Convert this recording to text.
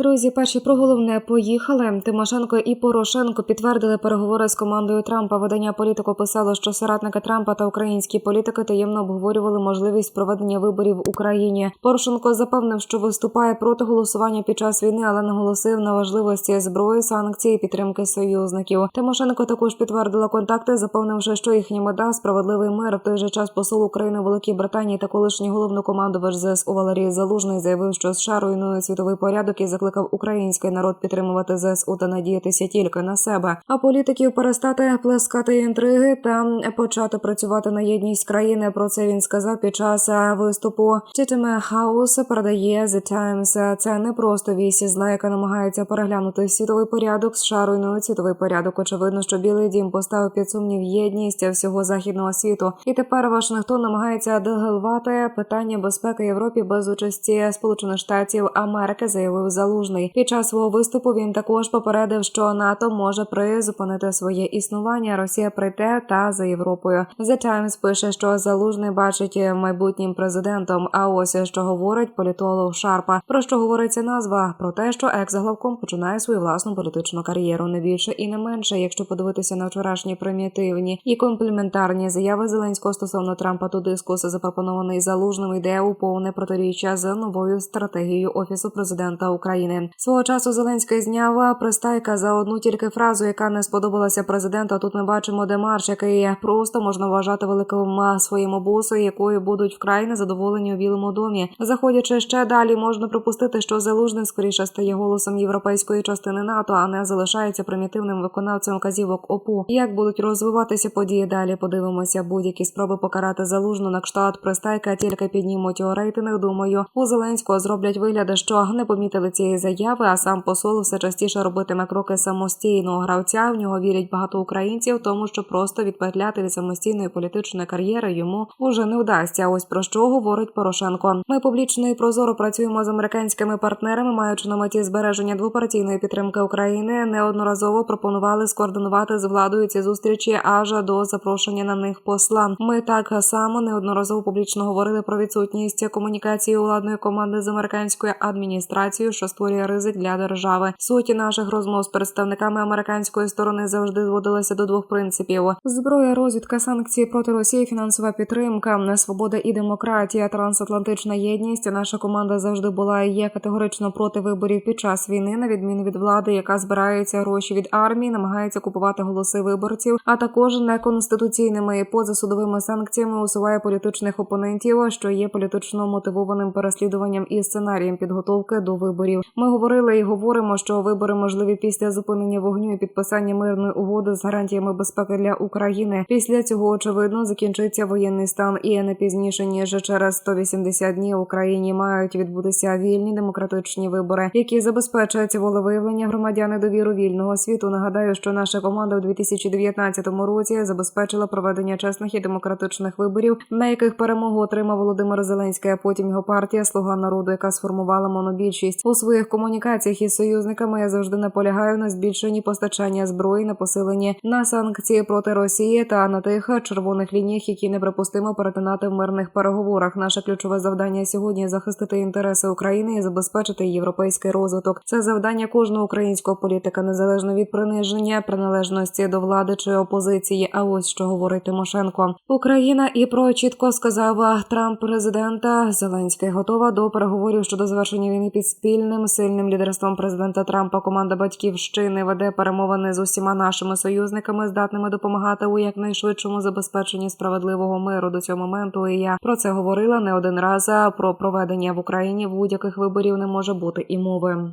Друзі, перші про головне поїхали. Тимошенко і Порошенко підтвердили переговори з командою Трампа. Видання політико писало, що соратники Трампа та українські політики таємно обговорювали можливість проведення виборів в Україні. Порошенко запевнив, що виступає проти голосування під час війни, але наголосив на важливості зброї, санкцій і підтримки союзників. Тимошенко також підтвердила контакти, запевнивши, що їхня мета справедливий мир. В той же час посол України Великій Британії та колишній головнокомандувач ЗСУ Валерій Залужний заявив, що США руйнує світовий порядок і закликав український народ підтримувати ЗСУ та надіятися тільки на себе, а політиків перестати плескати інтриги та почати працювати на єдність країни. Про це він сказав під час е, виступу. Читиме Хаус передає The Times. Це не просто вісі зла, яка намагається переглянути світовий порядок. США руйнують світовий порядок. Очевидно, що Білий Дім поставив під сумнів єдність всього західного світу, і тепер Вашингтон намагається делегувати питання безпеки Європі без участі Сполучених Штатів Америки, заявив Залужний. Під час свого виступу він також попередив, що НАТО може призупинити своє існування. Росія прийде та за Європою. The Times пише, що Залужний бачить майбутнім президентом. А ось що говорить політолог Шарпа. Про що говориться назва? Про те, що екс-главком починає свою власну політичну кар'єру не більше і не менше, якщо подивитися на вчорашні примітивні і компліментарні заяви Зеленського стосовно Трампа, то дискус запропонований залужним йде у повне протиріччя з новою стратегією офісу президента України. Свого часу Зеленський зняв пристайка за одну тільки фразу, яка не сподобалася президенту. Тут ми бачимо демарш, який просто можна вважати великим своїм босу, якою будуть вкрай незадоволені у Білому домі. Заходячи ще далі, можна припустити, що залужний скоріше стає голосом європейської частини НАТО, а не залишається примітивним виконавцем вказівок ОПУ. Як будуть розвиватися події далі? Подивимося, будь-які спроби покарати залужну на кшталт пристайка тільки піднімуть його рейтинг. Думаю, у Зеленського зроблять вигляд, що не помітили цієї заяви, а сам посол все частіше робитиме кроки самостійного гравця. В нього вірять багато українців, тому що просто відпетляти від самостійної політичної кар'єри йому уже не вдасться. Ось про що говорить Порошенко. Ми публічно і прозоро працюємо з американськими партнерами, маючи на меті збереження двопартійної підтримки України. Неодноразово пропонували скоординувати з владою ці зустрічі аж до запрошення на них посла. Ми так само неодноразово публічно говорили про відсутність комунікації владної команди з американською адміністрацією, що створює ризик для держави. Суті наших розмов з представниками американської сторони завжди зводилася до двох принципів: зброя, розвідка, санкції проти Росії, фінансова підтримка, свобода і демократія, трансатлантична єдність. Наша команда завжди була і є категорично проти виборів під час війни, на відміну від влади, яка збирається гроші від армії, намагається купувати голоси виборців, а також неконституційними і позасудовими санкціями усуває політичних опонентів, що є політично мотивованим переслідуванням і сценарієм підготовки до виборів. Ми говорили і говоримо, що вибори можливі після зупинення вогню і підписання мирної угоди з гарантіями безпеки для України. Після цього очевидно закінчиться воєнний стан і не пізніше ніж через 180 днів Україні мають відбутися вільні демократичні вибори, які забезпечують волевиявлення громадян і довіру вільного світу. Нагадаю, що наша команда у 2019 році забезпечила проведення чесних і демократичних виборів, на яких перемогу отримав Володимир Зеленський, а потім його партія Слуга народу, яка сформувала монобільшість у своїх комунікаціях із союзниками. Я завжди наполягаю на збільшенні постачання зброї, на посиленні на санкції проти Росії та на тих червоних лініях, які неприпустимо перетинати в мирних переговорах. Наше ключове завдання сьогодні захистити інтереси України і забезпечити європейський розвиток. Це завдання кожного українського політика, незалежно від приниження, приналежності до влади чи опозиції. А ось що говорить Тимошенко. Україна і про чітко сказав Трамп президента Зеленський готова до переговорів щодо завершення війни під спільним сильним лідерством президента Трампа. Команда батьківщини веде перемовини з усіма нашими союзниками, здатними допомагати у якнайшвидшому забезпеченні справедливого миру до цього моменту. І я про це говорила не один раз. Про проведення в Україні будь-яких виборів не може бути і мови.